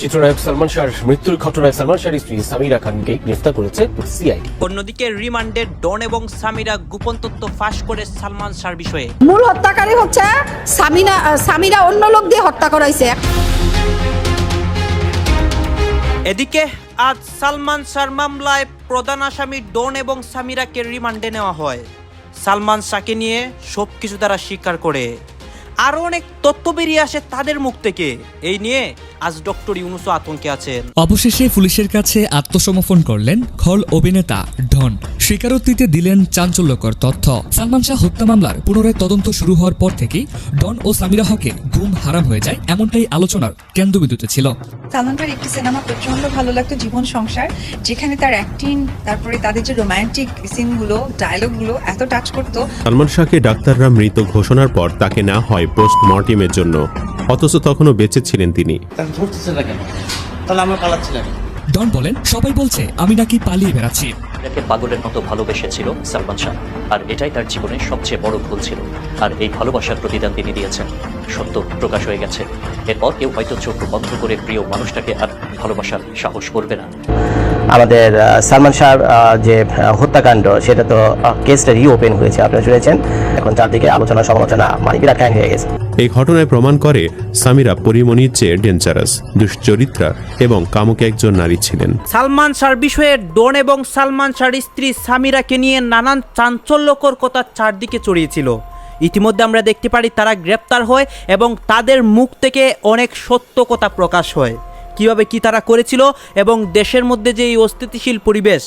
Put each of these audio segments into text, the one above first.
চিত্রনায়ক সালমান শাহর মৃত্যুর ঘটনায় সালমান শাহর স্ত্রী সামিরা খানকে গ্রেফতার করেছে সিআইডি অন্যদিকে রিমান্ডে ডন এবং সামিরা গোপন তথ্য ফাঁস করে সালমান শাহর বিষয়ে। মূল হত্যাকারী হচ্ছে সামিনা সামিরা অন্য লোক দিয়ে হত্যা করাইছে। এদিকে আজ সালমান শাহর মামলায় প্রধান আসামি ডন এবং সামিরাকে রিমান্ডে নেওয়া হয়। সালমান শাহকে নিয়ে সব কিছু তারা স্বীকার করে। আরও অনেক তথ্য বেরিয়ে আসে তাদের মুখ থেকে। এই নিয়ে আজ ডক্টর ইউনুসও আতঙ্কে আছেন। অবশেষে পুলিশের কাছে আত্মসমর্পণ করলেন খল অভিনেতা ডন স্বীকারোক্তিতে দিলেন চাঞ্চল্যকর তথ্য। সালমান শাহ হত্যা মামলার পুনরায় তদন্ত শুরু হওয়ার পর থেকেই ডন ও সামিরা হকের ঘুম হারাম হয়ে যায় এমনটাই আলোচনার কেন্দ্রবিন্দুতে ছিল। সালমান ভাইয়ের একটি সিনেমা প্রচণ্ড ভালো লাগতো জীবন সংসার যেখানে তার অ্যাক্টিং তারপরে তাদের যে রোমান্টিক সিনগুলো ডায়লগগুলো এত টাচ করতো। সালমান শাহকে ডাক্তাররা মৃত ঘোষণার পর তাকে না হয় পোস্ট মর্টিমের জন্য। অথচ তখনও বেঁচে ছিলেন তিনি। ধরতেছে না কেন? তাহলে আমরা ডন বলেন সবাই বলছে আমি নাকি পালিয়ে বেড়াচ্ছি। এটাকে পাগলের মতো ভালোবেসেছিল সালমান শাহ আর এটাই তার জীবনের সবচেয়ে বড় ভুল ছিল। আর এই ভালোবাসার প্রতিদান তিনি দিয়েছেন। সত্য প্রকাশ হয়ে গেছে। এরপর কেউ হয়তো চোখ বন্ধ করে প্রিয় মানুষটাকে আর ভালোবাসার সাহস করবে না। আমাদের সালমান শাহর যে হত্যাকাণ্ড সেটা তো কেসটা রিওপেন হয়েছে আপনারা শুনেছেন। এখন চারদিকে আলোচনা সমালোচনা মানে বিরাট কাহিনী হয়ে গেছে। এই ঘটনায় প্রমাণ করে সামিরা পরিমণির চেয়ে ডেঞ্জারাস দুশ্চরিত্রা এবং কামুক একজন নারী ছিলেন। সালমান শাহর বিষয়ে ডন এবং সালমান শাহর স্ত্রী সামিরাকে নিয়ে নানান চাঞ্চল্যকর কথা চারদিকে ছড়িয়েছিল। ইতিমধ্যে আমরা দেখতে পারি তারা গ্রেপ্তার হয় এবং তাদের মুখ থেকে অনেক সত্য কথা প্রকাশ হয়। কীভাবে কি তারা করেছিল এবং দেশের মধ্যে যে এই অস্থিতিশীল পরিবেশ।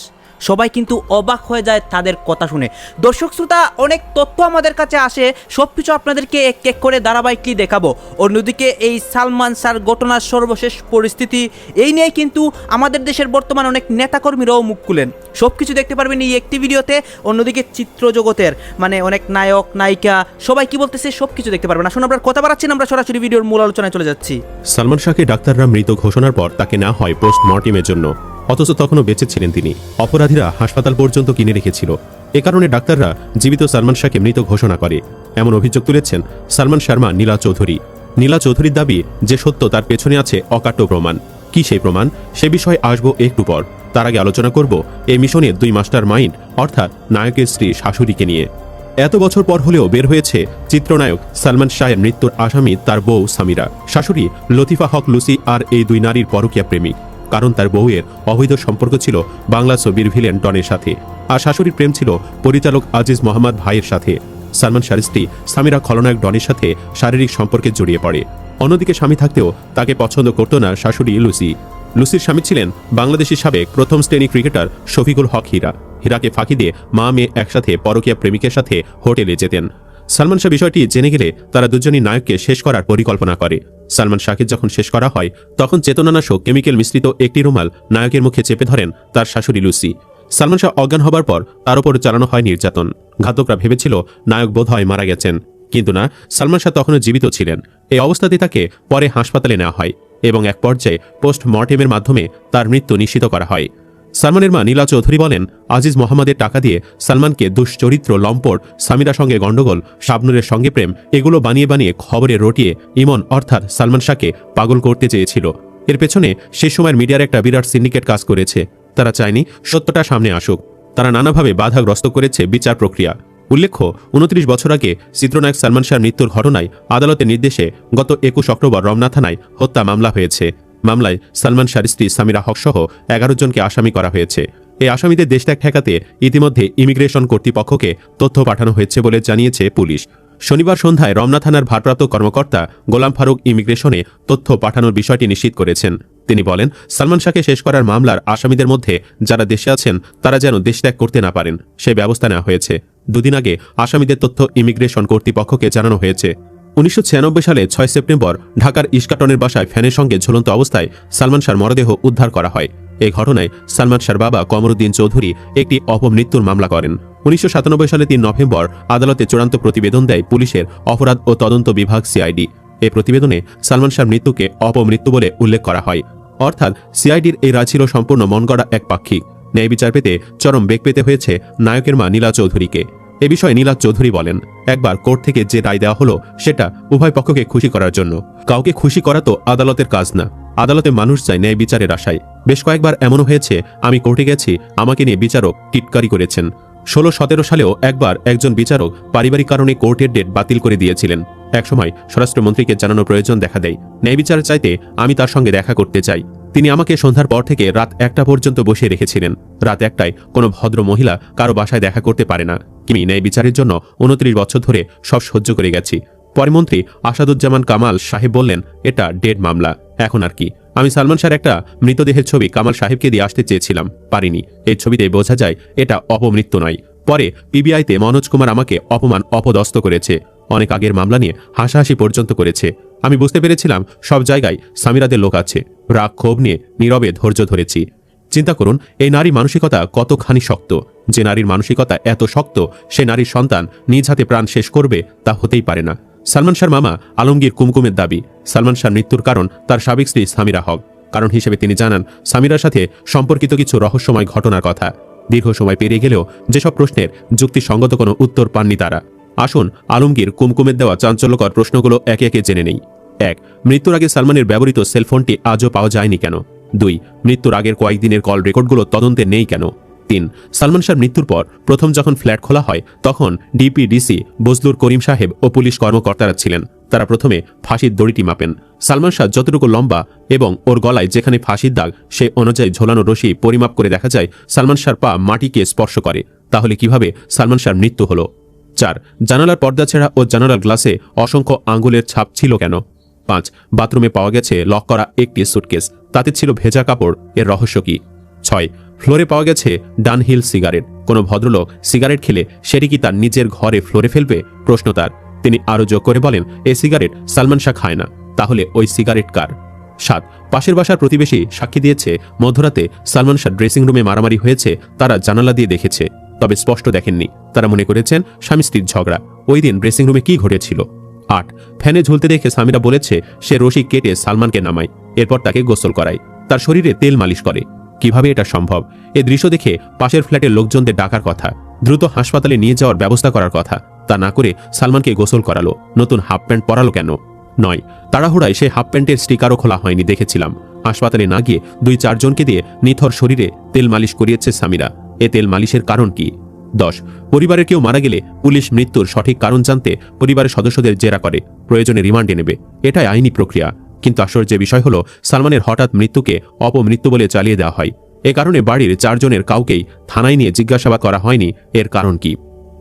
সবাই কিন্তু অবাক হয়ে যায় তাদের কথা শুনে। দর্শক শ্রোতা, অনেক তথ্য আমাদের কাছে আসে সব কিছু আপনাদেরকে এক এক করে ধারাবাহিকলি দেখাবো। অন্যদিকে এই সালমান শাহর ঘটনার সর্বশেষ পরিস্থিতি, এই নিয়ে কিন্তু আমাদের দেশের বর্তমান অনেক নেতাকর্মীরাও মুখ খুলেন। সব কিছু দেখতে পারবেন এই একটি ভিডিওতে, অন্যদিকে চিত্র জগতের মানে অনেক নায়ক, নায়িকা, সবাই কি বলতেছে সব কিছু দেখতে পারবেন। আসুন আমরা কথা বাড়াচ্ছি, আমরা সরাসরি ভিডিওর মূল আলোচনায় চলে যাচ্ছি। সালমান শাহকে ডাক্তাররা মৃত ঘোষণার পর তাকে না হয় পোস্ট মর্টিমের জন্য। অথচ তখনও বেঁচে ছিলেন তিনি। অপরাধীরা হাসপাতাল পর্যন্ত কিনে রেখেছিল। এ কারণে ডাক্তাররা জীবিত সালমান শাহকে মৃত ঘোষণা করে। এমন অভিযোগ তুলেছেন সালমান শর্মা, নীলা চৌধুরী। নীলা চৌধুরীর দাবি যে সত্য তার পেছনে আছে অকাট্য প্রমাণ। কি সেই প্রমাণ? সে বিষয়ে আসব একটু পর। তার আগে আলোচনা করব এই মিশনের দুই মাস্টার মাইন্ড, অর্থাৎ নায়কের স্ত্রী শাশুড়িকে নিয়ে। এত বছর পর হলেও বের হয়েছে চিত্রনায়ক সালমান শাহের মৃত্যুর আসামি তার বউ সামিরা। শাশুড়ি লতিফা হক লুসি আর এই দুই নারীর পরকীয়া প্রেমিক। কারণ তার বউয়ের অবৈধ সম্পর্ক ছিল বাংলা ছবির ভিলেন ডনের সাথে। আর শাশুড়ির প্রেম ছিল পরিচালক আজিজ মোহাম্মদ ভাইয়ের সাথে। সালমান শাহর স্ত্রী সামিরা খলনায়ক ডনের সাথে শারীরিক সম্পর্কে জড়িয়ে পড়ে। অন্যদিকে স্বামী থাকতেও তাকে পছন্দ করত না শাশুড়ি লুসি। লুসির স্বামী ছিলেন বাংলাদেশি সাবেক প্রথম শ্রেণি ক্রিকেটার শফিকুল হক হীরা। হীরাকে ফাঁকি দিয়ে মা মেয়ে একসাথে পরকীয়া প্রেমিকের সাথে হোটেলে যেতেন। সালমান শাহ বিষয়টি জেনে গেলে তারা দুজনই নায়ককে শেষ করার পরিকল্পনা করে। সালমান শাহকে যখন শেষ করা হয়, তখন চেতনানাশক কেমিক্যাল মিশ্রিত একটি রুমাল নায়কের মুখে চেপে ধরেন তার শাশুড়ি লুসি। সালমান শাহ অজ্ঞান হবার পর তার উপর চালানো হয় নির্যাতন। ঘাতকরা ভেবেছিল নায়ক বোধ হয় মারা গেছেন। কিন্তু না, সালমান শাহ তখনও জীবিত ছিলেন। এই অবস্থাতে তাকে পরে হাসপাতালে নেওয়া হয় এবং এক পর্যায়ে পোস্ট মর্টেমের মাধ্যমে তার মৃত্যু নিশ্চিত করা হয়। সালমানের মা নীলা চৌধুরী বলেন, আজিজ মোহাম্মদের টাকা দিয়ে সালমানকে দুশ্চরিত্র, লম্পট, সামিরার সঙ্গে গণ্ডগোল, শাবনুরের সঙ্গে প্রেম, এগুলো বানিয়ে বানিয়ে খবরে রটিয়ে ইমন অর্থাৎ সালমান শাহকে পাগল করতে চেয়েছিল। এর পেছনে সেই সময়ের মিডিয়ার একটা বিরাট সিন্ডিকেট কাজ করেছে। তারা চায়নি সত্যটা সামনে আসুক। তারা নানাভাবে বাধাগ্রস্ত করেছে বিচার প্রক্রিয়া। উল্লেখ্য, উনত্রিশ বছর আগে চিত্রনায়ক সালমান শাহর মৃত্যুর ঘটনায় আদালতের নির্দেশে গত একুশ অক্টোবর রমনা থানায় হত্যা মামলা হয়েছে। মামলায় সালমান শাহর স্ত্রী সামিরা হক সহ এগারো জনকে আসামি করা হয়েছে। এই আসামিদের দেশত্যাগ ঠেকাতে ইতিমধ্যে ইমিগ্রেশন কর্তৃপক্ষকে তথ্য পাঠানো হয়েছে বলে জানিয়েছে পুলিশ। শনিবার সন্ধ্যায় রমনা থানার ভারপ্রাপ্ত কর্মকর্তা গোলাম ফারুক ইমিগ্রেশনে তথ্য পাঠানোর বিষয়টি নিশ্চিত করেছেন। তিনি বলেন, সালমান শাহকে শেষ করার মামলার আসামিদের মধ্যে যারা দেশে আছেন, তারা যেন দেশ ত্যাগ করতে না পারেন। সে ব্যবস্থা নেওয়া হয়েছে। দুদিন আগে আসামিদের তথ্য ইমিগ্রেশন কর্তৃপক্ষকে জানানো হয়েছে। উনিশশো ছিয়ানব্বই সালে ছয় সেপ্টেম্বর ঢাকার ইস্কাটনের বাসায় ফ্যানের সঙ্গে ঝুলন্ত অবস্থায় সালমান শাহর মরদেহ উদ্ধার করা হয়। এই ঘটনায় সালমান শাহর বাবা কমরুদ্দিন চৌধুরী একটি অপমৃত্যুর মামলা করেন। উনিশশো সাতানব্বই সালে তিন নভেম্বর আদালতে চূড়ান্ত প্রতিবেদন দেয় পুলিশের অপরাধ ও তদন্ত বিভাগ সিআইডি। এই প্রতিবেদনে সালমান শাহর মৃত্যুকে অপমৃত্যু বলে উল্লেখ করা হয়। অর্থাৎ সিআইডির এই রায় ছিল সম্পূর্ণ মনগড়া এক পাক্ষিক। ন্যায় বিচার পেতে চরম বেগ পেতে হয়েছে নায়কের মা নীলা চৌধুরীকে। এ বিষয়ে নীলা চৌধুরী বলেন, একবার কোর্ট থেকে যে রায় দেওয়া হলো, সেটা উভয় পক্ষকে খুশি করার জন্য। কাউকে খুশি করা তো আদালতের কাজ না। আদালতে মানুষ যায় ন্যায় বিচারের আশায়। বেশ কয়েকবার এমনও হয়েছে, আমি কোর্টে গেছি, আমাকে নিয়ে বিচারক টিটকারি করেছেন। ষোলো সতেরো সালেও একবার একজন বিচারক পারিবারিক কারণে কোর্টের ডেট বাতিল করে দিয়েছিলেন। একসময় স্বরাষ্ট্রমন্ত্রীকে জানানো প্রয়োজন দেখা দেয়। ন্যায় বিচার চাইতে আমি তার সঙ্গে দেখা করতে চাই। তিনি আমাকে সন্ধ্যার পর থেকে রাত একটা পর্যন্ত বসে রেখেছিলেন। রাত একটায় কোনো ভদ্র মহিলা কারও বাসায় দেখা করতে পারে না। কিমি ন্যায় বিচারের জন্য উনত্রিশ বছর ধরে সব সহ্য করে গেছি। পরে মন্ত্রী আসাদুজ্জামান কামাল সাহেব বললেন, এটা ডেড মামলা। এখন আর কি? আমি সালমান শাহর একটা মৃতদেহের ছবি কামাল সাহেবকে দিয়ে আসতে চেয়েছিলাম, পারিনি। এই ছবিতে বোঝা যায়, এটা অপমৃত্যু নয়। পরে পিবিআইতে মনোজ কুমার আমাকে অপমান অপদস্থ করেছে। অনেক আগের মামলা নিয়ে হাসাহাসি পর্যন্ত করেছে। আমি বুঝতে পেরেছিলাম, সব জায়গায় সামিরাদের লোক আছে। রাগ ক্ষোভ নিয়ে নীরবে ধৈর্য ধরেছি। চিন্তা করুন, এই নারী মানসিকতা কতখানি শক্ত? যে নারীর মানসিকতা এত শক্ত, সে নারীর সন্তান নিজ হাতে প্রাণ শেষ করবে, তা হতেই পারে না। সালমান শাহর মামা আলমগীর কুমকুমের দাবি, সালমান শাহর মৃত্যুর কারণ তার সাবেক স্ত্রী সামিরা হক। কারণ হিসেবে তিনি জানান, সামিরার সাথে সম্পর্কিত কিছু রহস্যময় ঘটনার কথা। দীর্ঘ সময় পেরিয়ে গেলেও যেসব প্রশ্নের যুক্তিসঙ্গত কোনো উত্তর পাননি তারা। আসুন, আলমগীর কুমকুমের দেওয়া চাঞ্চল্যকর প্রশ্নগুলো একে একে জেনে নেই। এক, মৃত্যুর আগে সালমানের ব্যবহৃত সেলফোনটি আজও পাওয়া যায়নি কেন? দুই, মৃত্যুর আগের কয়েকদিনের কল রেকর্ডগুলো তদন্তে নেই কেন? তিন, সালমান শাহর মৃত্যুর পর প্রথম যখন ফ্ল্যাট খোলা হয়, তখন ডিপিডিসি বজলুর করিম সাহেব ও পুলিশ কর্মকর্তারা ছিলেন। তারা প্রথমে ফাঁসির দড়িটি মাপেন। সালমান শাহ যতটুকু লম্বা এবং ওর গলায় যেখানে ফাঁসির দাগ, সে অনুযায়ী ঝোলানো রশি পরিমাপ করে দেখা যায়, সালমান শাহর পা মাটিকে স্পর্শ করে। তাহলে কীভাবে সালমান শাহর মৃত্যু হলো? চার, জানালার পর্দা ছেঁড়া ও জানালার গ্লাসে অসংখ্য আঙ্গুলের ছাপ ছিল কেন? পাঁচ, বাথরুমে পাওয়া গেছে লক করা একটি সুটকেস তাতে ছিল ভেজা কাপড়। এর রহস্য কি? ছয়, ফ্লোরে পাওয়া গেছে ডানহিল সিগারেট। কোনো ভদ্রলোক সিগারেট খেলে সেটি কি তার নিজের ঘরে ফ্লোরে ফেলবে? প্রশ্ন তার। তিনি আরও যোগ করে বলেন এই সিগারেট সালমান শাহ খায় না। তাহলে ওই সিগারেট কার? সাত, পাশের বাসার প্রতিবেশী সাক্ষী দিয়েছে, মধ্যরাতে সালমান শাহ ড্রেসিং রুমে মারামারি হয়েছে, তারা জানালা দিয়ে দেখেছে। তবে স্পষ্ট দেখেননি। তারা মনে করেছেন স্বামী স্ত্রীর ঝগড়া। ওই দিন ড্রেসিং রুমে কি ঘটেছিল? আট, ফ্যানে ঝুলতে দেখে স্বামীরা বলেছে, সে রশি কেটে সালমানকে নামায়। এরপর তাকে গোসল করায়। তার শরীরে তেল মালিশ করে। কীভাবে এটা সম্ভব? এ দৃশ্য দেখে পাশের ফ্ল্যাটের লোকজনদের ডাকার কথা, দ্রুত হাসপাতালে নিয়ে যাওয়ার ব্যবস্থা করার কথা। তা না করে সালমানকে গোসল করালো, নতুন হাফ প্যান্ট পরালো কেন? নয়, তাড়াহুড়ায় সে হাফ প্যান্টের স্টিকারও খোলা হয়নি দেখেছিলাম। হাসপাতালে না গিয়ে দুই চারজনকে দিয়ে নিথর শরীরে তেল মালিশ করিয়েছে সামিরা। এ তেল মালিশের কারণ কি? দশ, পরিবারের কেউ মারা গেলে পুলিশ মৃত্যুর সঠিক কারণ জানতে পরিবারের সদস্যদের জেরা করে। প্রয়োজনে রিমান্ডে নেবে। এটাই আইনি প্রক্রিয়া। কিন্তু আশ্চর্যের বিষয় হলো, সালমানের হঠাৎ মৃত্যুকে অপমৃত্যু বলে চালিয়ে দেওয়া হয়। এ কারণে বাড়ির চারজনের কাউকেই থানায় নিয়ে জিজ্ঞাসাবাদ করা হয়নি। এর কারণ কি?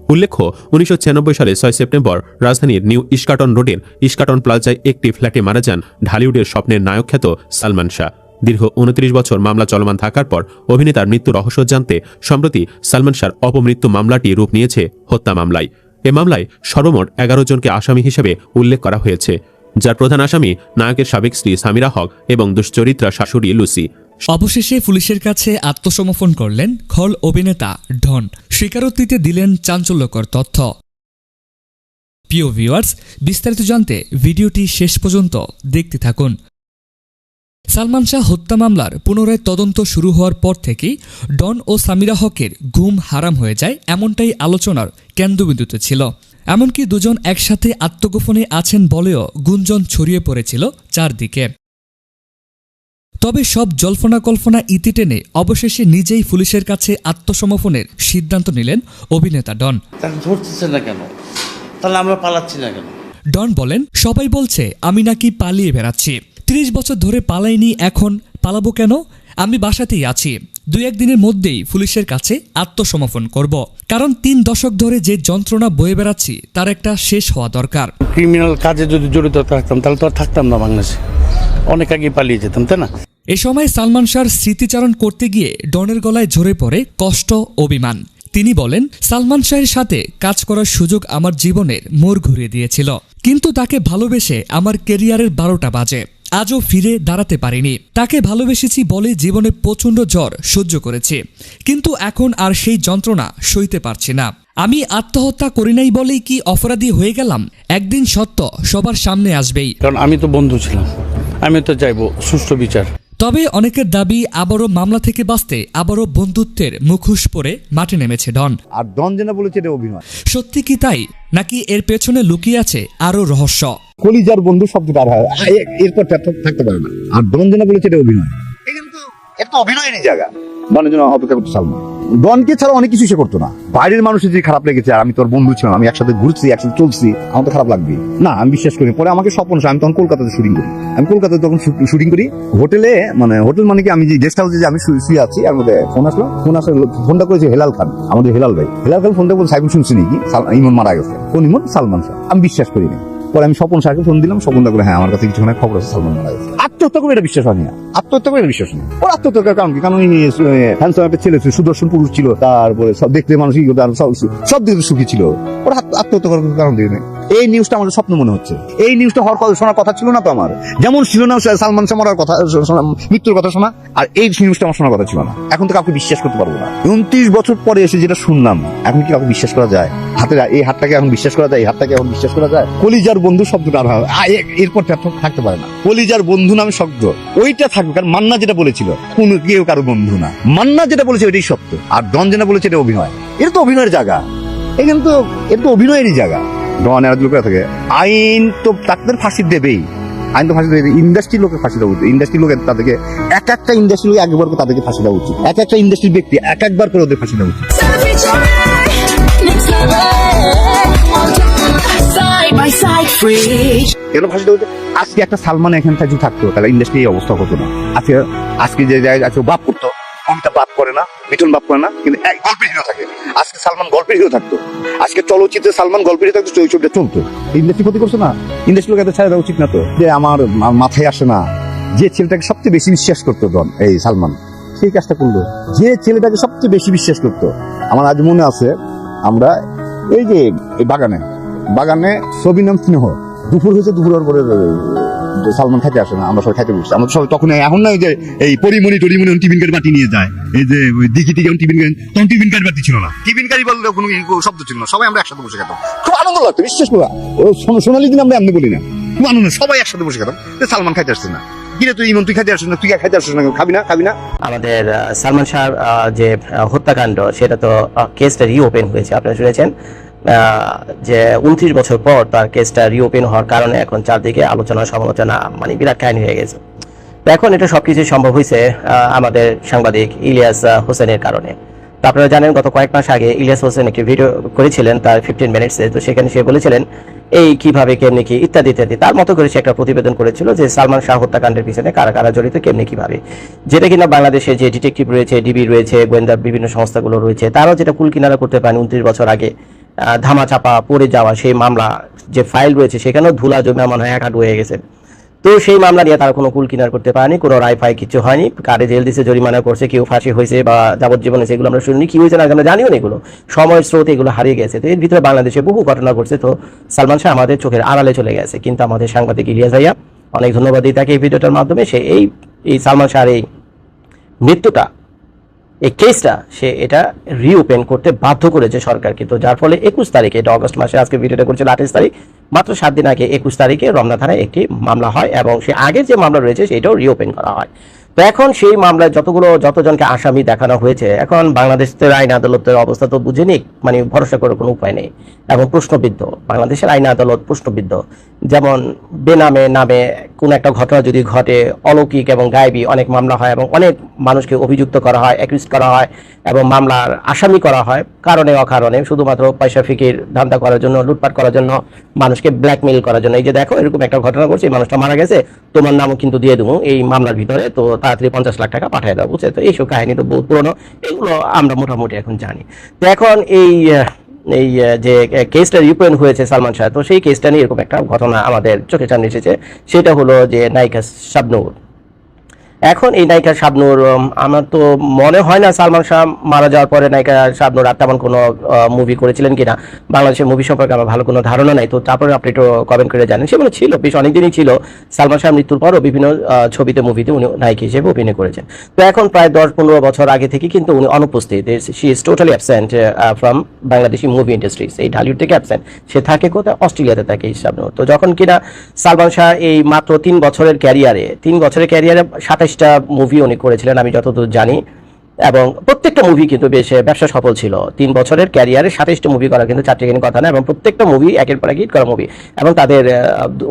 উল্লেখ্য, উনিশশো ছিয়ানব্বই সালে ছয় সেপ্টেম্বর রাজধানীর নিউ ইস্কাটন রোডের ইস্কাটন প্লাজায় একটি ফ্ল্যাটে মারা যান ঢালিউডের স্বপ্নের নায়ক খ্যাত সালমান শাহ। দীর্ঘ উনত্রিশ বছর মামলা চলমান থাকার পর অভিনেতার মৃত্যু রহস্য জানতে সম্প্রতি সালমান শাহর অপমৃত্যু মামলাটি রূপ নিয়েছে হত্যা মামলায়। এ মামলায় সর্বমোট এগারো জনকে আসামি হিসেবে উল্লেখ করা হয়েছে। যার প্রধান আসামি নায়কের সাবেক স্ত্রী সামিরা হক এবং দুশ্চরিত্রা শাশুড়ি লুসি। অবশেষে পুলিশের কাছে আত্মসমর্পণ করলেন খল অভিনেতা ডন স্বীকারোক্তিতে দিলেন চাঞ্চল্যকর তথ্য। প্রিয় ভিউয়ার্স, বিস্তারিত জানতে ভিডিওটি শেষ পর্যন্ত দেখতে থাকুন। সালমান শাহ হত্যা মামলার পুনরায় তদন্ত শুরু হওয়ার পর থেকেই ডন ও সামিরা হকের ঘুম হারাম হয়ে যায় এমনটাই আলোচনার কেন্দ্রবিন্দুতে ছিল। এমনকি দুজন একসাথে আত্মগোপনে আছেন বলেও গুঞ্জন ছড়িয়ে পড়েছিল চারদিকে। তবে সব জল্পনা কল্পনা ইতি টেনে অবশেষে নিজেই পুলিশের কাছে আত্মসমর্পণের সিদ্ধান্ত নিলেন অভিনেতা ডন। তাকে ধরতেছে না কেন? তাহলে আমরা পালাচ্ছি না কেন? ডন বলেন সবাই বলছে আমি নাকি পালিয়ে বেড়াচ্ছি। ত্রিশ বছর ধরে পালাইনি এখন পালাবো কেন? আমি বাসাতেই আছি। দুই একদিনের মধ্যেই পুলিশের কাছে আত্মসমর্পণ করব। কারণ তিন দশক ধরে যে যন্ত্রণা বয়ে বেড়াচ্ছি তার একটা শেষ হওয়া দরকার। ক্রিমিনাল কাজে যদি জড়িত থাকতাম তাহলে তো আর থাকতাম না বাংলাদেশে। অনেক আগে পালিয়ে যেতাম তাই না? এ সময় সালমান শাহর স্মৃতিচারণ করতে গিয়ে ডনের গলায় ঝরে পড়ে কষ্ট অভিমান। তিনি বলেন সালমান শাহের সাথে কাজ করার সুযোগ আমার জীবনের মোড় ঘুরিয়ে দিয়েছিল। কিন্তু তাকে ভালোবেসে আমার কেরিয়ারের বারোটা বাজে। আজও ফিরে দাঁড়াতে পারিনি। তাকে ভালোবেসেছি বলে জীবনে প্রচণ্ড জ্বর সহ্য করেছে। কিন্তু এখন আর সেই যন্ত্রণা সইতে পারছে না। আমি আত্মহত্যা করি নাই বলেই কি অপরাধী হয়ে গেলাম? একদিন সত্য সবার সামনে আসবেই। কারণ আমি তো বন্ধু ছিলাম। আমি তো চাইব সুষ্ঠু বিচার। তবে অনেকের দাবি আবারও মামলা থেকে বাঁচতে আবারও বন্ধুত্বের মুখোশ পরে মাঠে নেমেছে ডন। আর ডন যেটা বলেছে এটা অভিনয়। সত্যি কি তাই? নাকি এর পেছনে লুকিয়ে আছে আরও রহস্য? কলিজার বন্ধু শব্দটা আর হয় এরপর থাক- থাকতে পারে না। আর ডন যেন বলেছে এটা অভিনয়। এখানে তো এটা তো অভিনয়েরই জায়গা। মানে যেন অপেক্ষা করতে সালমান। ডনকে ছাড়া অনেক কিছু সে করতো না। বাইরের মানুষের যে খারাপ লেগেছে, আর আমি তোর বন্ধু ছিলাম, আমি একসাথে ঘুরছি, একসাথে চলছি, আমার তো খারাপ লাগবে না, আমি বিশ্বাস করি পরে আমাকে স্বপ্ন আমি তখন কলকাতাতে শুটিং করি। আমি কলকাতাতে তখন শুটিং করি। হোটেলে মানে হোটেল মানে কি, আমি যে গেস্ট হাউসে যে আমি শুয়ে- আছি আর মধ্যে ফোন আসলো। ফোন আসলে ফোনটা করেছে হেলাল খান, আমাদের হেলাল ভাই। হেলাল খান ফোনটা বলে সাইফুল শুনছি নাকি? ইমন মারা গেছে। কোন ইমন? সালমান শাহ। আমি বিশ্বাস করিনি পরে আমি স্বপন শাহকে ফোন দিলাম, স্বপন দা করে হ্যাঁ আমার কাছে কিছু খবর আছে, সালমান মারা গেছে আত্মহত্যা করে এটা বিশ্বাস হয়নি না। আত্মহত্যা করে বিশ্বাস নেই ওর আত্মহত্যা করার কারণ কি? কারণ হ্যান্ডসাম একটা ছেলে ছিল, সুদর্শন পুরুষ ছিল, তারপরে সব দেখতে মানুষ কি সব দিকে সুখী ছিল। ওর আত্মহত্যা করার কারণ দিয়ে নেই। এই নিউজটা আমাদের স্বপ্ন মনে হচ্ছে। এই নিউজটা হওয়ার কথা শোনার কথা ছিল না তো আমার। যেমন ছিল না সালমান মরার কথা মৃত্যুর কথা শোনা, আর এই নিউজটা আমার শোনার কথা ছিল না। এখন তো কাউকে বিশ্বাস করতে পারব না। উনত্রিশ বছর পরে এসে যেটা শুনলাম, এখন কি কাউকে বিশ্বাস করা যায়? হাতের এই হাতটাকে এখন বিশ্বাস করা যায় এই হাতটাকে এখন বিশ্বাস করা যায়? কলিজার বন্ধু শব্দটা আর এরপর থাকতে পারে না। কলিজার বন্ধু নামে শব্দ। ওইটা থাকবে কারণ মান্না যেটা বলেছিল কোন কেউ কারও বন্ধু না। মান্না যেটা বলেছে ওইটাই সত্য আর ডন যেটা বলেছে এটা অভিনয়। এটা তো অভিনয়ের জায়গা। এখানে তো এটা তো অভিনয়েরই জায়গা। ডন এরা লোকেরা থাকে। আইন তো তাদের ফাঁসি দেবেই। আইন তো ফাঁসি দেবে ইন্ডাস্ট্রির লোকের ফাঁসি দেওয়া উচিত। ইন্ডাস্ট্রির লোকের তাদেরকে এক একটা ইন্ডাস্ট্রির লোক একবার করে তাদেরকে ফাঁসি দেওয়া উচিত। এক একটা ইন্ডাস্ট্রির ব্যক্তি এক একবার করে ওদের ফাঁসি দেওয়া উচিত। ফাঁসি দেওয়া আজকে একটা সালমান এখানে যদি থাকতো, তাহলে ইন্ডাস্ট্রি এই অবস্থা হতো না। আজকে আজকে যে জায়গায় আজকে বাপ করতো, অমিতাভ বাপ করে না, মিঠুন বাপ করে না, কিন্তু এক গল্পের হিরো থাকে। আজকে সালমান গল্পের হিরো থাকতো। আজকে চলচ্চিত্রে সালমান গল্পের হিরো থাকতো চলতো ইন্ডাস্ট্রি ক্ষতি করছে না? ইন্ডাস্ট্রি লোক এত ছেড়ে দেওয়া উচিত না তো? যে আমার মাথায় আসে না। যে ছেলেটাকে সবচেয়ে বেশি বিশ্বাস করতো ডন এই সালমান, সেই কাজটা করল। যে ছেলেটাকে সবচেয়ে বেশি বিশ্বাস করতো। আমার আজ মনে আছে আমরা এই যে বাগানে বাগানে ছবি নাম স্নেহ। দুপুর হয়েছে দুপুরের পরে সালমান খাইতে আসে না, আমরা সবাই খাইতে বসছি আমরা সবাই তখন এখন না যে এই পরিমণি টরিমণি টিফিন কারি বাটি নিয়ে যায়। এই যে ওই দিঘি টিকে টিফিন কারি তখন টিফিন কারি বাটি ছিল না। টিফিন কারি বললে কোনো শব্দ ছিল না। সবাই আমরা একসাথে বসে খেতাম। খুব আনন্দ লাগতো, বিশ্বাস করা। সোনালি দিন আমরা এমনি বলি না। খুব আনন্দ সবাই একসাথে বসে খেতাম। সালমান খাইতে আসছে না। তুই ইমন, তুই খাইতে আসছিস না, তুই খাইতে আসছিস না খাবি না? খাবি না? আমাদের সালমান শাহ যে হত্যাকাণ্ড, সেটা তো কেসটা রিওপেন হয়েছে, আপনারা শুনেছেন? যে উনত্রিশ বছর পর তার কেসটা রিওপেন হওয়ার কারণে এখন চারদিকে আলোচনা, সমালোচনা মানে বিরাট কাহিনী হয়ে গেছে। তো এখন এটা সবকিছু সম্ভব হয়েছে আমাদের সাংবাদিক ইলিয়াস হোসেনের কারণে। তো আপনারা জানেন, গত কয়েক মাস আগে ইলিয়াস হোসেন একটি ভিডিও করেছিলেন, তার ফিফটিন মিনিটসে তো সেখানে সে বলেছিলেন এই কীভাবে, কেমনি কি, ইত্যাদি ইত্যাদি। তার মতো করে সে একটা প্রতিবেদন করেছিল যে সালমান শাহ হত্যাকাণ্ডের পিছনে কারা কারা জড়িত, কেমনি, কীভাবে। যেটা কিনা বাংলাদেশে যে ডিটেকটিভ রয়েছে ডিবি রয়েছে, গোয়েন্দা বিভিন্ন সংস্থাগুলো রয়েছে, তারাও যেটা কুল কিনারা করতে পারেন উনত্রিশ বছর আগে ধামাচাপা পড়ে যাওয়া সেই মামলা, যে ফাইল রয়েছে, সেখানেও ধুলা জমে মনে হয় এক হয়ে গেছে। তো সেই মামলা নিয়ে তারা কোনো কুল কিনার করতে পারেনি, কোনো রায় কিছু হয়নি। কারে জেল দিছে, জরিমানা করছে, কেউ ফাঁসি হয়েছে বা যাবজ্জীবন হয়েছে এগুলো আমরা শুনিনি, কি হয়েছে না জানিও না এগুলো। সময়ের স্রোতে এগুলো হারিয়ে গেছে। তো এর ভিতরে বাংলাদেশে বহু ঘটনা ঘটছে। তো সালমান শাহ আমাদের চোখের আড়ালে চলে গেছে। কিন্তু আমাদের সাংবাদিক ইলিয়াস ভাইয়া, অনেক ধন্যবাদ দিই তাকে এই ভিডিওটার মাধ্যমে। সে এই এই সালমান শাহর এই মৃত্যুটা এই কেসটা সে এটা রিওপেন করতে বাধ্য করেছে সরকারকে। তো যার ফলে একুশ তারিখে, এটা অগস্ট মাসে, আজকে ভিডিওটা করছিল আঠাশ তারিখ, মাত্র সাত দিন আগে একুশ তারিখে রমনা থানায় একটি মামলা হয় এবং সে আগের যে মামলা রয়েছে, সেটাও রিওপেন করা হয়। তো এখন সেই মামলায় যতগুলো যতজনকে আসামি দেখানো হয়েছে, এখন বাংলাদেশের আইন আদালতের অবস্থা তো বুঝে নিক মানে ভরসা করার কোনো উপায় নেই। এবং প্রশ্নবিদ্ধ, বাংলাদেশের আইন আদালত প্রশ্নবিদ্ধ। যেমন বেনামে নামে কোন একটা ঘটনা যদি ঘটে, অলৌকিক এবং গায়েবী অনেক মামলা হয় এবং অনেক মানুষকে অভিযুক্ত করা হয় অ্যাকিউজ করা হয় এবং মামলার আসামি করা হয়, কারণে অকারণে, শুধুমাত্র পয়সা ফিকির, ধান্দা করার জন্য, লুটপাট করার জন্য, মানুষকে ব্ল্যাকমেইল করার জন্য। এই যে দেখো, এরকম একটা ঘটনা ঘটছে, এই মানুষটা মারা গেছে, তোমার নামও কিন্তু দিয়ে দেবো, এই মামলার ভিতরে। তো তাড়াতাড়ি পঞ্চাশ লাখ টাকা পাঠিয়ে দাও বুঝছে তো এইসব কাহিনী তো বহু পুরনো, এগুলো আমরা মোটামুটি এখন জানি। তো এখন এই এই যে কেসটা রিপ্রেন হয়েছে সালমান শাহ, তো সেই কেসটা নিয়ে এরকম একটা ঘটনা আমাদের চোখে সামনে এসেছে। সেটা হলো যে নায়িকা শাবনূর। এখন এই নায়িকা শাবনূর আমার তো মনে হয় না সালমান শাহ মারা যাওয়ার পরে নায়িকা শাবনূর আর তেমন কোনো মুভি করেছিলেন কিনা। বাংলাদেশের মুভি সম্পর্কে আমার ভালো কোনো ধারণা নাই। তো তারপরে আপনি একটু কমেন্ট করে জানেন। সেগুলো ছিল, বেশ অনেকদিনই ছিল। সালমান শাহ মৃত্যুর পরও বিভিন্ন ছবিতে মুভিতে উনি নায়িকা হিসেবে অভিনয় করেছেন। তো এখন প্রায় দশ পনেরো বছর আগে থেকে কিন্তু উনি অনুপস্থিত। She is totally absent from Bangladeshi movie industries এই ঢালিউড থেকে অ্যাবসেন্ট সে থাকে কোথায়? অস্ট্রেলিয়াতে থাকে শাবনূর। তো যখন কিনা সালমান শাহ এই মাত্র তিন বছরের ক্যারিয়ারে তিন বছরের ক্যারিয়ারে সাতাশ সাতাশটা মুভি উনি করেছিলেন, আমি যতদূর জানি। এবং প্রত্যেকটা মুভি কিন্তু বেশ ব্যবসা সফল ছিল। তিন বছরের ক্যারিয়ারে সাতাইশটা মুভি করা কিন্তু চারটিখানি কথা না, এবং প্রত্যেকটা মুভি একের পর এক হিট করা মুভি এবং তাদের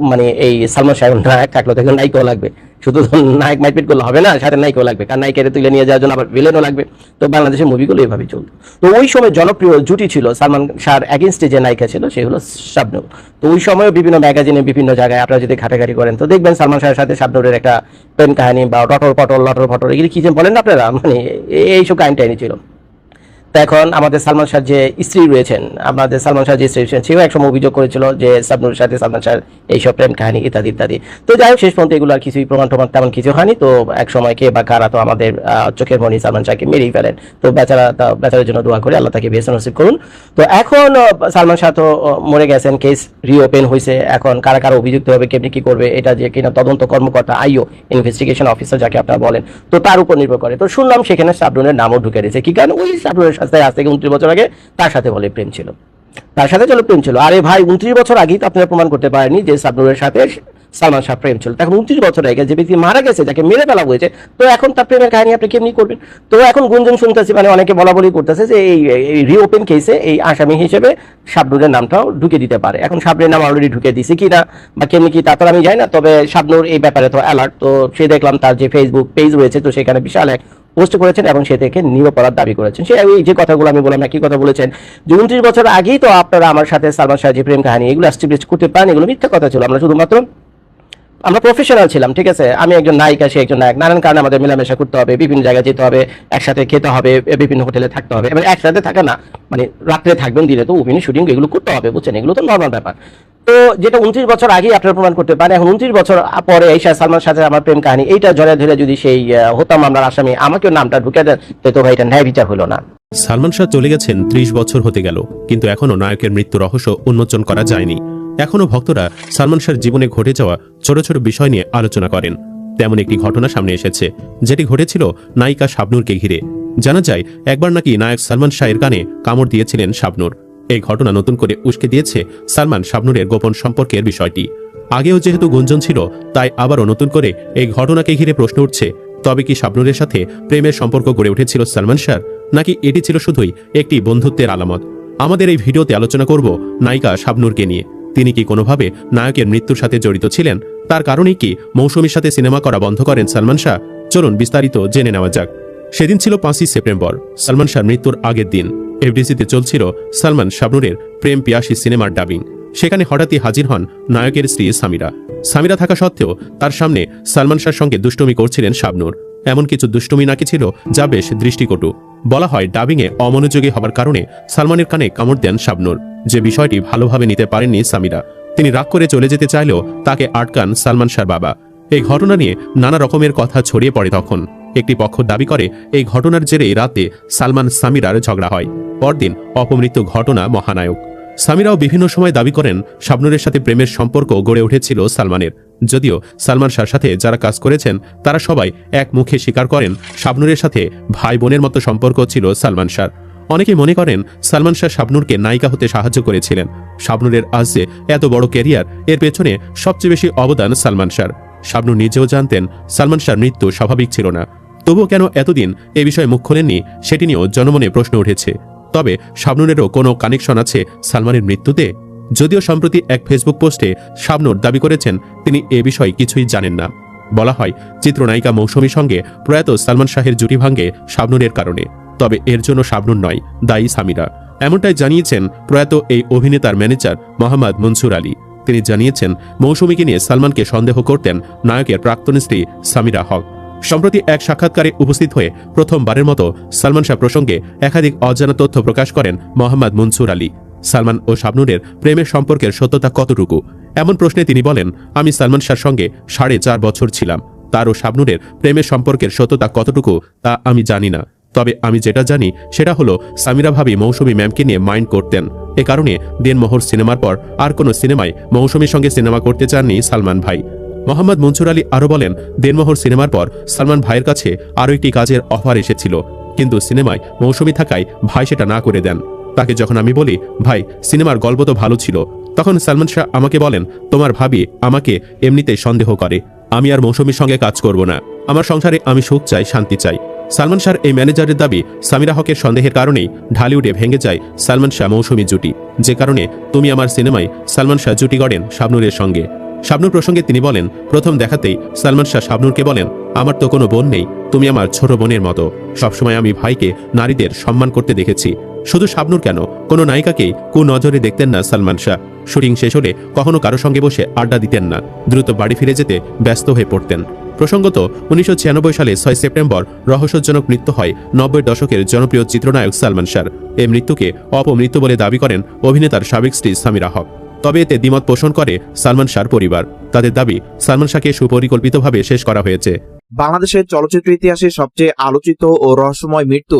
মানে এই সালমান শাহ নায়ক থাকল তখন নায়িকাও লাগবে। শুধু নায়ক মাইপিট করলে হবে না, সাথে নায়িকাও লাগবে। কারণ নায়িকের তুলে নিয়ে যাওয়ার জন্য আবার ভিলেনও লাগবে। তো বাংলাদেশের মুভিগুলো এইভাবেই চলতো। তো ওই সময় জনপ্রিয় জুটি ছিল সালমান শাহর এগেনস্টে যে নায়িকা ছিল, সে হলো শাবনূর। তো ওই সময়ও বিভিন্ন ম্যাগাজিনে বিভিন্ন জায়গায় আপনারা যদি ঘাটাঘাটি করেন, তো দেখবেন সালমান শাহের সাথে শাবনূরের একটা প্রেম কাহিনী বা টটর পটল লটর ফটর এগুলি কি যে বলেন আপনারা? মানে এই- এইসব কাহিনী টাহিনী ছিল। এখন আমাদের সালমান শাহ যে স্ত্রী রয়েছেন, আমাদের সালমান শাহ যে স্ত্রী রয়েছেন, সেও একসময় অভিযোগ করেছিল যে সাবনুরের সাথে সালমান শাহ এইসব প্রেম কাহিনী ইত্যাদি ইত্যাদি। তো যাই হোক, শেষ পর্যন্ত এগুলো আর কিছুই প্রমাণ টমাণ তেমন কিছু হয়নি। তো এক সময় কে বা কারা তো আমাদের চোখের মনি সালমান শাহকে মেরেই ফেলেন। তো বেচারা বেচারার জন্য দোয়া করে আল্লাহ তাকে বেসন নসিব করুন। তো এখন সালমান শাহ তো মরে গেছেন, কেস রিওপেন হয়েছে এখন কারা কারা অভিযুক্ত হবে, কেমনি কি করবে, এটা যে কিনা তদন্ত কর্মকর্তা, আইও ইনভেস্টিগেশন অফিসার যাকে আপনারা বলেন, তো তার উপর নির্ভর করে। তো শুনলাম সেখানে সাবরুনের নামও ঢুকে দিয়েছে কি কারণ? ওই সাবরুনের সাথে আজ থেকে উনত্রিশ বছর আগে তার সাথে বলে প্রেম ছিল। তার সাথে চলো প্রেম ছিল। আরে ভাই, উনত্রিশ বছর আগেই তো আপনারা প্রমাণ করতে পারেনি যে সাবনুরের সাথে সালমান শাহ প্রেম ছিল। তখন উনত্রিশ বছর আগে যে ব্যক্তি মারা গেছে, যাকে মেরে ফেলা হয়েছে, তো এখন তার প্রেমের কাহিনী আপনি কেমনি করবেন? তো এখন গুঞ্জন শুনতেছি মানে অনেকে বলা বলি করতেছে যে এই রিওপেন কেসে এই আসামি হিসেবে শাবনুরের নামটাও ঢুকে দিতে পারে। এখন শাবনুরের নাম অলরেডি ঢুকে দিছে কি না বা কেমনি কি তা তো আমি জানি না, তবে শাবনুর এই ব্যাপারে তো অ্যালার্ট তো সে দেখলাম তার যে ফেসবুক পেজ রয়েছে, তো সেখানে বিশাল এক পোস্ট করেছেন এবং সে থেকে নিরপরাধ দাবি করেছেন। সে ওই যে কথাগুলো আমি বললাম একই কথা বলেছেন? যে উনত্রিশ বছর আগেই তো আপনারা আমার সাথে সালমান শাহ যে প্রেম কাহিনী এগুলো এস্টাবলিশ করতে পারেন, এগুলো মিথ্যা কথা ছিল। আমরা শুধুমাত্র আমরা প্রফেশনাল ছিলাম, ঠিক আছে? আমি একজন নায়িকা, সে একজন নায়ক। নানান কারণে আমাদের মেলামেশা করতে হবে, বিভিন্ন জায়গায় যেতে হবে, একসাথে খেতে হবে, বিভিন্ন হোটেলে থাকতে হবে এবার একসাথে থাকা না মানে রাত্রে থাকবেন, দিনে তো অভিনয় শুটিং এগুলো করতে হবে, বুঝছেন? এগুলো তো নর্মাল ব্যাপার। তো যেটা উনত্রিশ বছর আগেই আপনারা প্রমাণ করতে পারেন, এখন উনত্রিশ বছর পরে এই শাহ সালমান সাথে আমার প্রেম কাহিনী, এইটা জড়ে ধরে যদি সেই হতাম আমরা আসামি আমাকেও নামটা ঢুকে দেন, তো ভাই এটা ন্যায় বিচার হলো না। সালমান শাহ চলে গেছেন ত্রিশ বছর হতে গেল, কিন্তু এখনও নায়কের মৃত্যু রহস্য উন্মোচন করা যায়নি। এখনও ভক্তরা সালমান শাহর জীবনে ঘটে যাওয়া ছোট ছোট বিষয় নিয়ে আলোচনা করেন। তেমন একটি ঘটনা সামনে এসেছে, যেটি ঘটেছিল নায়িকা শাবনূরকে ঘিরে। জানা যায়, একবার নাকি নায়ক সালমান শাহের কানে কামড় দিয়েছিলেন শাবনূর। এই ঘটনা নতুন করে উস্কে দিয়েছে সালমান শাবনূরের গোপন সম্পর্কের বিষয়টি। আগেও যেহেতু গুঞ্জন ছিল, তাই আবারও নতুন করে এই ঘটনাকে ঘিরে প্রশ্ন উঠছে, তবে কি শাবনূরের সাথে প্রেমের সম্পর্ক গড়ে উঠেছিল সালমান শাহ, নাকি এটি ছিল শুধুই একটি বন্ধুত্বের আলামত? আমাদের এই ভিডিওতে আলোচনা করব নায়িকা শাবনূরকে নিয়ে। তিনি কি কোনোভাবে নায়কের মৃত্যুর সাথে জড়িত ছিলেন? তার কারণেই কি মৌসুমীর সাথে সিনেমা করা বন্ধ করেন সালমান শাহ? চলুন বিস্তারিত জেনে নেওয়া যাক। সেদিন ছিল পাঁচই সেপ্টেম্বর, সালমান শাহর মৃত্যুর আগের দিন। এফডিসিতে চলছিল সালমান শাবনুরের প্রেম পিয়াসী সিনেমার ডাবিং। সেখানে হঠাৎই হাজির হন নায়কের স্ত্রী সামিরা। সামিরা থাকা সত্ত্বেও তার সামনে সালমান শাহর সঙ্গে দুষ্টুমি করছিলেন শাবনুর। এমন কিছু দুষ্টুমি নাকি ছিল, যা বেশ দৃষ্টিকটু। বলা হয় ডাবিংয়ে অমনোযোগী হবার কারণে সালমানের কানে কামড় দেন শাবনুর। যে বিষয়টি ভালোভাবে নিতে পারেননি সামিরা। তিনি রাগ করে চলে যেতে চাইলেও তাকে আটকান সালমান শাহর বাবা। এই ঘটনা নিয়ে নানা রকমের কথা ছড়িয়ে পড়ে তখন। একটি পক্ষ দাবি করে, এই ঘটনার জেরে রাতে সালমান সামিরার ঝগড়া হয়। পরদিন অপমৃত্যু ঘটনা মহানায়ক। সামিরাও বিভিন্ন সময় দাবি করেন, শাবনুরের সাথে প্রেমের সম্পর্ক গড়ে উঠেছিল সালমানের। যদিও সালমান শাহর সাথে যারা কাজ করেছেন, তারা সবাই এক মুখে স্বীকার করেন, শাবনুরের সাথে ভাই বোনের মতো সম্পর্ক ছিল সালমান শাহর। অনেকে মনে করেন, সালমান শাহ শাবনুরকে নায়িকা হতে সাহায্য করেছিলেন। শাবনুরের আজ যে এত বড় ক্যারিয়ার, এর পেছনে সবচেয়ে বেশি অবদান সালমান শাহর। শাবনুর নিজেও জানতেন, সালমান শাহর মৃত্যু স্বাভাবিক ছিল না। তবুও কেন এতদিন এ বিষয়ে মুখ খোলেননি, সেটি নিয়েও জনমনে প্রশ্ন উঠেছে। তবে শাবনুরেরও কোনো কানেকশন আছে সালমানের মৃত্যুতে। যদিও সম্প্রতি এক ফেসবুক পোস্টে শাবনুর দাবি করেছেন, তিনি এ বিষয়ে কিছুই জানেন না। বলা হয়, চিত্রনায়িকা মৌসুমীর সঙ্গে প্রয়াত সালমান শাহের জুটি ভাঙ্গে শাবনুরের কারণে। তবে এর জন্য শাবনুর নয়, দায়ী সামিরা। এমনটাই জানিয়েছেন প্রয়াত এই অভিনেতার ম্যানেজার মোহাম্মদ মনসুর আলী। তিনি জানিয়েছেন, মৌসুমীকে নিয়ে সালমানকে সন্দেহ করতেন নায়কের প্রাক্তন স্ত্রী সামিরা হক। সম্প্রতি এক সাক্ষাৎকারে উপস্থিত হয়ে প্রথমবারের মতো সালমান শাহ প্রসঙ্গে একাধিক অজানা তথ্য প্রকাশ করেন মোহাম্মদ মনসুর আলী। সালমান ও শাবনুরের প্রেমের সম্পর্কের সত্যতা কতটুকু? এমন প্রশ্নে তিনি বলেন, আমি সালমান শাহর সঙ্গে সাড়ে চার বছর ছিলাম। তার ও শাবনুরের প্রেমের সম্পর্কের সত্যতা কতটুকু তা আমি জানি না। তবে আমি যেটা জানি, সেটা হলো সামিরা ভাবি মৌসুমী ম্যামকে নিয়ে মাইন্ড করতেন। এ কারণে দেনমোহর সিনেমার পর আর কোনো সিনেমায় মৌসুমীর সঙ্গে সিনেমা করতে চাননি সালমান ভাই। মোহাম্মদ মনসুর আলী আরও বলেন, দেনমোহর সিনেমার পর সালমান ভাইয়ের কাছে আরও একটি কাজের অফার এসেছিল, কিন্তু সিনেমায় মৌসুমী থাকায় ভাই সেটা না করে দেন। তাকে যখন আমি বলি, ভাই, সিনেমার গল্প তো ভালো ছিল, তখন সালমান শাহ আমাকে বলেন, তোমার ভাবি আমাকে এমনিতেই সন্দেহ করে, আমি আর মৌসুমীর সঙ্গে কাজ করব না, আমার সংসারে আমি সুখ চাই, শান্তি চাই। সালমান শাহর এই ম্যানেজারের দাবি সামিরা হকের সন্দেহের কারণেই ঢালিউডে ভেঙে যায় সালমান শাহ মৌসুমী জুটি, যে কারণে তুমি আমার সিনেমায় সালমান শাহ জুটি গড়েন শাবনুরের সঙ্গে। শাবনুর প্রসঙ্গে তিনি বলেন, প্রথম দেখাতেই সালমান শাহ শাবনুরকে বলেন, আমার তো কোনো বোন নেই, তুমি আমার ছোট বোনের মতো। সবসময় আমি ভাইকে, নারীদের সম্মান করতে দেখেছি। শুধু শাবনুর কেন? কোনো নায়িকাকেই নজরে দেখতেন না সালমান শাহ। শুটিং শেষ হলে কখনো কারও সঙ্গে বসে আড্ডা দিতেন না, দ্রুত বাড়ি ফিরে যেতে ব্যস্ত হয়ে পড়তেন। প্রসঙ্গত, উনিশশো ছিয়ানব্বই সালে ছয় সেপ্টেম্বর রহস্যজনক মৃত্যু হয় নব্বই দশকের জনপ্রিয় চিত্রনায়ক সালমান শাহর। এই মৃত্যুকে অপমৃত্যু বলে দাবি করেন অভিনেতার সাবেক স্ত্রী সামিরা হক। তবে এতে দ্বিমত পোষণ করে সালমান শাহর পরিবার। তাদের দাবি, সালমান শাহকে সুপরিকল্পিতভাবে শেষ করা হয়েছে। বাংলাদেশের চলচ্চিত্র ইতিহাসে সবচেয়ে আলোচিত ও রহস্যময় মৃত্যু,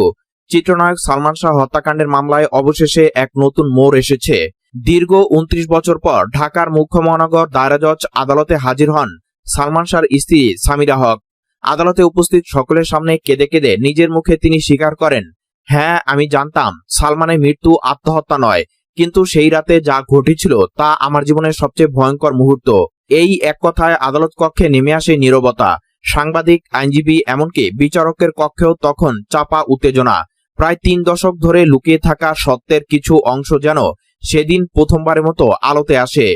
চিত্রনায়ক সালমান শাহ হত্যাকাণ্ডের মামলায় অবশেষে এক নতুন মোড় এসেছে। দীর্ঘ উনত্রিশ বছর পর ঢাকার মুখ্য মহানগর দায়রা জজ আদালতে হাজির হন সালমান শাহর স্ত্রী সামিরা হক। আদালতে উপস্থিত সকলের সামনে কেঁদে কেঁদে নিজের মুখে তিনি স্বীকার করেন হ্যাঁ আমি জানতাম সালমানের মৃত্যু আত্মহত্যা নয় কিন্তু সেই রাতে যা ঘটেছিল তা আমার জীবনের সবচেয়ে ভয়ঙ্কর মুহূর্ত। এই এক কথায় আদালত কক্ষে নেমে আসে নীরবতা। সাংবাদিক, আইনজীবী, এমনকি বিচারকের কক্ষেও তখন চাপা উত্তেজনা। প্রায় তিন দশক ধরে লুকিয়ে থাকা সত্যের কিছু অংশ যেন সেদিন প্রথমবারের মতো আলোতে আসে।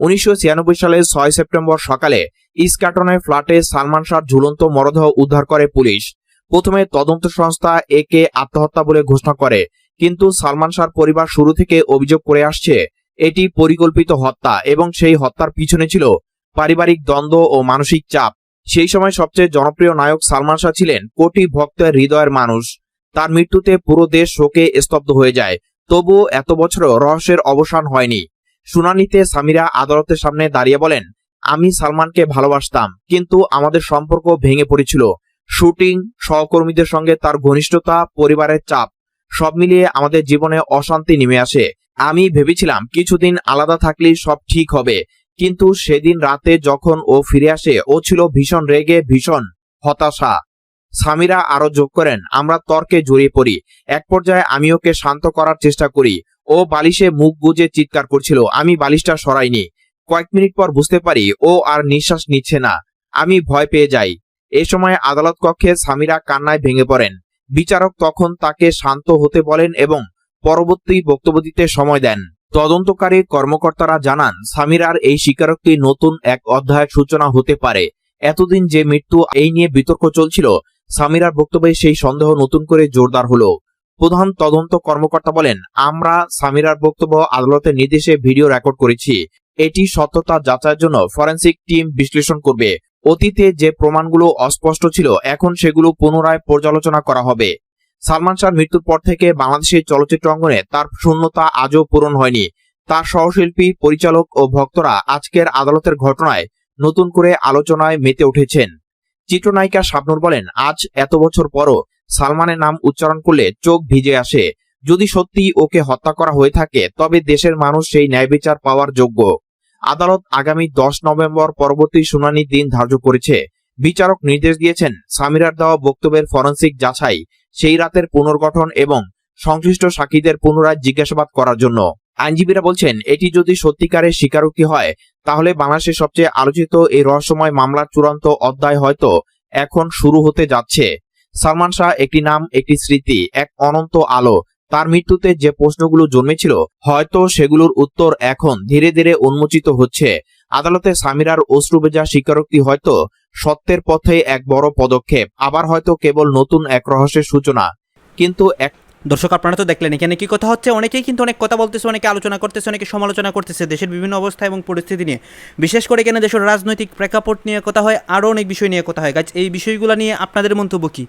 উনিশশো সালে ছয় সেপ্টেম্বর সকালে ইস্কাটনের ফ্ল্যাটে সালমান শাহর ঝুলন্ত মরদেহ উদ্ধার করে পুলিশ। প্রথমে তদন্ত সংস্থা একে আত্মহত্যা বলে ঘোষণা করে। কিন্তু সালমান শাহর পরিবার শুরু থেকে অভিযোগ করে আসছে, এটি পরিকল্পিত হত্যা এবং সেই হত্যার পিছনে ছিল পারিবারিক দ্বন্দ্ব ও মানসিক চাপ। সেই সময় সবচেয়ে জনপ্রিয় নায়ক সালমান শাহ ছিলেন কোটি ভক্তের হৃদয়ের মানুষ। তার মৃত্যুতে পুরো দেশ শোকে স্তব্ধ হয়ে যায়, তবুও এত বছরও রহস্যের অবসান হয়নি। শুনানিতে সামিরা আদালতের সামনে দাঁড়িয়ে বলেন, আমি সালমানকে ভালোবাসতাম, কিন্তু আমাদের সম্পর্ক ভেঙে পড়েছিল। শুটিং, সহকর্মীদের সঙ্গে তার ঘনিষ্ঠতা, পরিবারের চাপ সব মিলিয়ে আমাদের জীবনে অশান্তি নেমে আসে। আমি ভেবেছিলাম কিছুদিন আলাদা থাকলেই সব ঠিক হবে, কিন্তু সেদিন রাতে যখন ও ফিরে আসে, ও ছিল ভীষণ রেগে, ভীষণ হতাশা। সামিরা আরও যোগ করেন, আমরা তর্কে জড়িয়ে পড়ি। এক পর্যায়ে আমি ওকে শান্ত করার চেষ্টা করি। ও বালিশে মুখ গুজে চিৎকার করছিল, আমি বালিশটা সরাইনি। কয়েক মিনিট পর বুঝতে পারি, ও আর নিঃশ্বাস নিচ্ছে না। আমি ভয় পেয়ে যাই। এ সময় আদালত কক্ষে সামিরা কান্নায় ভেঙে পড়েন। বিচারক তখন তাকে শান্ত হতে বলেন এবং পরবর্তী বক্তব্য দিতে সময় দেন। তদন্তকারী কর্মকর্তারা জানান, সামিরার এই স্বীকারোক্তি নতুন এক অধ্যায়ের সূচনা হতে পারে। এতদিন যে মৃত্যু এই নিয়ে বিতর্ক চলছিল, সামিরার বক্তব্যে সেই সন্দেহ নতুন করে জোরদার হলো। প্রধান তদন্ত কর্মকর্তা বলেন, আমরা সামিরার বক্তব্য আদালতের নির্দেশে ভিডিও রেকর্ড করেছি। এটি সত্যতা যাচাইয়ের জন্য ফরেন্সিক টিম বিশ্লেষণ করবে। অতীতে যে প্রমাণগুলো অস্পষ্ট ছিল, এখন সেগুলো পুনরায় পর্যালোচনা করা হবে। সালমান শাহর মৃত্যুর পর থেকে বাংলাদেশের চলচ্চিত্র অঙ্গনে তার শূন্যতা আজও পূরণ হয়নি। তার সহশিল্পী, পরিচালক ও ভক্তরা আজকের আদালতের ঘটনায় নতুন করে আলোচনায় মেতে উঠেছেন। চিত্রনায়িকা শাবনুর বলেন, আজ এত বছর পরও সালমানের নাম উচ্চারণ করলে চোখ ভিজে আসে। যদি সত্যি ওকে হত্যা করা হয়ে থাকে, তবে দেশের মানুষ সেই ন্যায় বিচার পাওয়ার যোগ্য। আদালত আগামী দশ নভেম্বর পরবর্তী শুনানির দিন ধার্য করেছে। বিচারক নির্দেশ দিয়েছেন, সামিরার দেওয়া বক্তব্যের ফরেন্সিক যাচাই, সেই রাতের পুনর্গঠন এবং সংশ্লিষ্ট সাক্ষীদের পুনরায় জিজ্ঞাসাবাদ করার জন্য। আইনজীবীরা বলছেন, এটি যদি সত্যিকারের স্বীকারোক্তি হয়, তাহলে বাংলাদেশের সবচেয়ে আলোচিত এই রহস্যময় মামলার চূড়ান্ত অধ্যায় হয়তো এখন শুরু হতে যাচ্ছে। সালমান শাহ একটি নাম, একটি স্মৃতি, এক অনন্ত আলো তার মৃত্যুতে যে প্রশ্নগুলো জন্মেছিল, হয়তো সেগুলোর উত্তর এখন ধীরে ধীরে উন্মোচিত হচ্ছে। আদালতে সামিরার অশ্রুবেজা স্বীকারোক্তি হয়তো সত্যের পথে এক বড় পদক্ষেপ, আবার হয়তো কেবল নতুন এক রহস্যের সূচনা। কিন্তু এক দর্শক, আপনারা তো দেখলেন, এখানে কি কথা হচ্ছে? অনেকেই কিন্তু অনেক কথা বলতেছে, অনেকে আলোচনা করতেছে, অনেকে সমালোচনা করতেছে, দেশের বিভিন্ন অবস্থা এবং পরিস্থিতি নিয়ে। বিশেষ করে এখানে দেশের রাজনৈতিক প্রেক্ষাপট নিয়ে কথা হয়, আরও অনেক বিষয় নিয়ে কথা হয়। গাছ এই বিষয়গুলো নিয়ে আপনাদের মন্তব্য কী?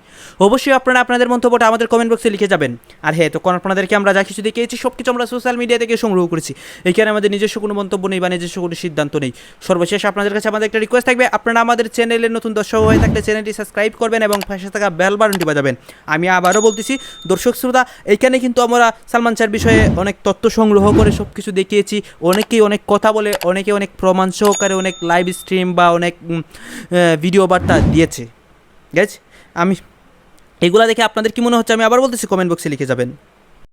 অবশ্যই আপনারা আপনাদের মন্তব্যটা আমাদের কমেন্ট বক্সে লিখে যাবেন। আর হ্যাঁ তখন আপনাদেরকে আমরা যা কিছু দেখিয়েছি সব কিছু আমরা সোশ্যাল মিডিয়া থেকে সংগ্রহ করেছি। এখানে আমাদের নিজস্ব কোনো মন্তব্য নেই বা নিজস্ব কোনো সিদ্ধান্ত নেই। সর্বশেষ আপনাদের কাছে আমাদের একটা রিকোয়েস্ট থাকবে, আপনারা আমাদের চ্যানেলের নতুন দর্শক হয়ে থাকলে চ্যানেলটি সাবস্ক্রাইব করবেন এবং পাশে থাকা বেল বাটনটি বাজাবেন। আমি আবারও বলতেছি, দর্শক, শ্রোতা এখানে কিন্তু আমরা সালমান শাহর বিষয়ে অনেক তথ্য সংগ্রহ করে সব কিছু দেখিয়েছি। অনেকেই অনেক কথা বলে, অনেকে অনেক প্রমাণ সহকারে অনেক লাইভ স্ট্রিম বা অনেক ভিডিও বার্তা দিয়েছে। গেছ আমি এগুলা দেখে আপনাদের কি মনে হচ্ছে? আমি আবার বলতেছি কমেন্ট বক্সে লিখে যাবেন।